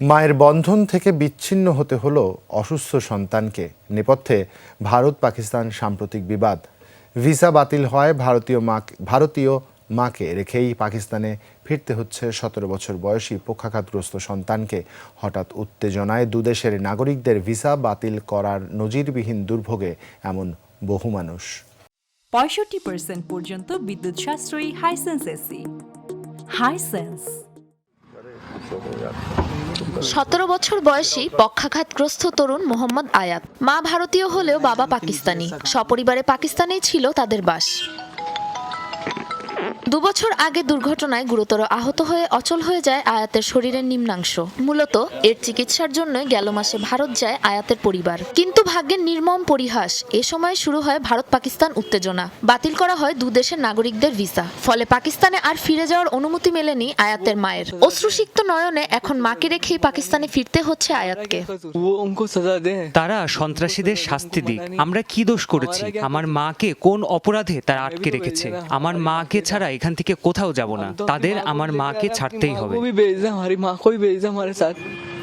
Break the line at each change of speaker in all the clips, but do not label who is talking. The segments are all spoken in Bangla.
মায়ের বন্ধন থেকে বিচ্ছিন্ন হতে হলো অসুস্থ সন্তানকে। নেপথ্যে ভারত পাকিস্তান সাম্প্রতিক বিবাদ। ভিসা বাতিল হয় ভারতীয় মা ভারতীয় মাকে রেখেই পাকিস্তানে ফিরতে হচ্ছে সতেরো বছর বয়সী পক্ষাঘাতগ্রস্ত সন্তানকে। হঠাৎ উত্তেজনায় দুদেশের নাগরিকদের ভিসা বাতিল করার নজিরবিহীন দুর্ভোগে এমন বহু মানুষ।
পঁয়ষট্টি পর্যন্ত বিদ্যুৎ সাশ্রয়ী হাইসেন্স এসি হাইসেন্স
সতেরো বছর বয়সী পক্ষাঘাতগ্রস্ত তরুণ মোহাম্মদ আয়াত। মা ভারতীয় হলেও বাবা পাকিস্তানি। সপরিবারে পাকিস্তানেই ছিল তাদের বাস। দুবছর আগে দুর্ঘটনায় গুরুতর আহত হয়ে অচল হয়ে যায় আয়াতের শরীরের নিম্নাংশ। মূলত এর চিকিৎসার জন্য গেল মাসে ভারত যায় আয়াতের পরিবার। কিন্তু ভাগ্যের নির্মম পরিহাস এ সময় শুরু হয় ভারত পাকিস্তান উত্তেজনা। বাতিল করা হয় দু দেশের নাগরিকদের ভিসা। ফলে পাকিস্তানে আর ফিরে যাওয়ার অনুমতি মেলেনি আয়াতের মায়ের। অশ্রুসিক্ত নয়নে এখন মাকে রেখেই পাকিস্তানে ফিরতে হচ্ছে আয়াতকে।
তারা সন্ত্রাসীদের শাস্তি দিক। আমরা কি দোষ করেছি? আমার মাকে কোন অপরাধে তারা আটকে রেখেছে? আমার মাকে ছাড়াই এখান থেকে কোথাও যাব না তাদের আমার মাকে ছাড়তেই হবে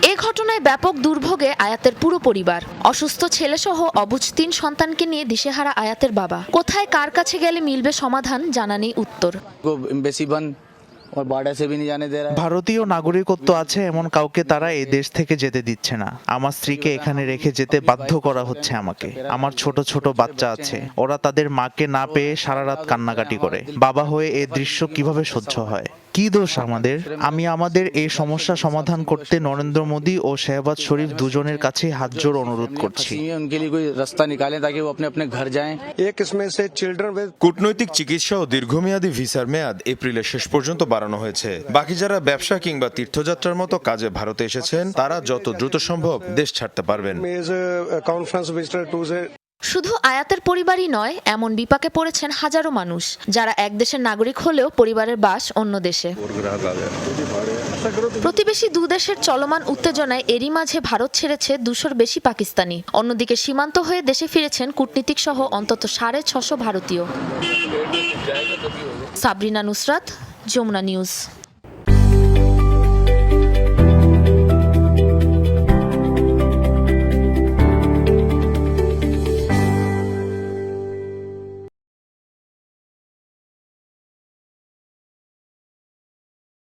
এ ঘটনায় ব্যাপক দুর্ভোগে আয়াতের পুরো পরিবার অসুস্থ ছেলেসহ অবুজ তিন সন্তানকে নিয়ে দিশেহারা আয়াতের বাবা কোথায় কার কাছে গেলে মিলবে সমাধান জানা নেই উত্তর
ভারতীয় নাগরিকত্ব আছে এমন কাউকে তারা এই দেশ থেকে যেতে দিচ্ছে না। আমার স্ত্রীকে এখানে রেখে যেতে বাধ্য করা হচ্ছে আমাকে। আমার ছোট ছোট বাচ্চা আছে। ওরা তাদের মাকে না পেয়ে সারা রাত কান্নাকাটি করে। বাবা হয়ে এ দৃশ্য কীভাবে সহ্য হয়? কি দোষ আমাদের? আমি আমাদের এই সমস্যা সমাধান করতে নরেন্দ্র মোদী ও শেহবাজ শরীফ দুজনের কাছে হাত জোর অনুরোধ করছি।
কূটনৈতিক চিকিৎসা ও দীর্ঘমেয়াদী ভিসার মেয়াদ এপ্রিলে শেষ পর্যন্ত বাড়ানো হয়েছে। বাকি যারা ব্যবসা কিংবা তীর্থযাত্রার মতো কাজে ভারতে এসেছেন তারা যত দ্রুত সম্ভব দেশ ছাড়তে পারবেন।
শুধু আয়াতের পরিবারই নয়, এমন বিপাকে পড়েছেন হাজারো মানুষ, যারা এক দেশের নাগরিক হলেও পরিবারের বাস অন্য দেশে। প্রতিবেশী দু দেশের চলমান উত্তেজনায় এরই মাঝে ভারত ছেড়েছে দুশোর বেশি পাকিস্তানি। অন্যদিকে সীমান্ত হয়ে দেশে ফিরেছেন কূটনীতিক সহ অন্তত সাড়ে ছশো ভারতীয়। সাবরিনা নুসরাত, যমুনা নিউজ।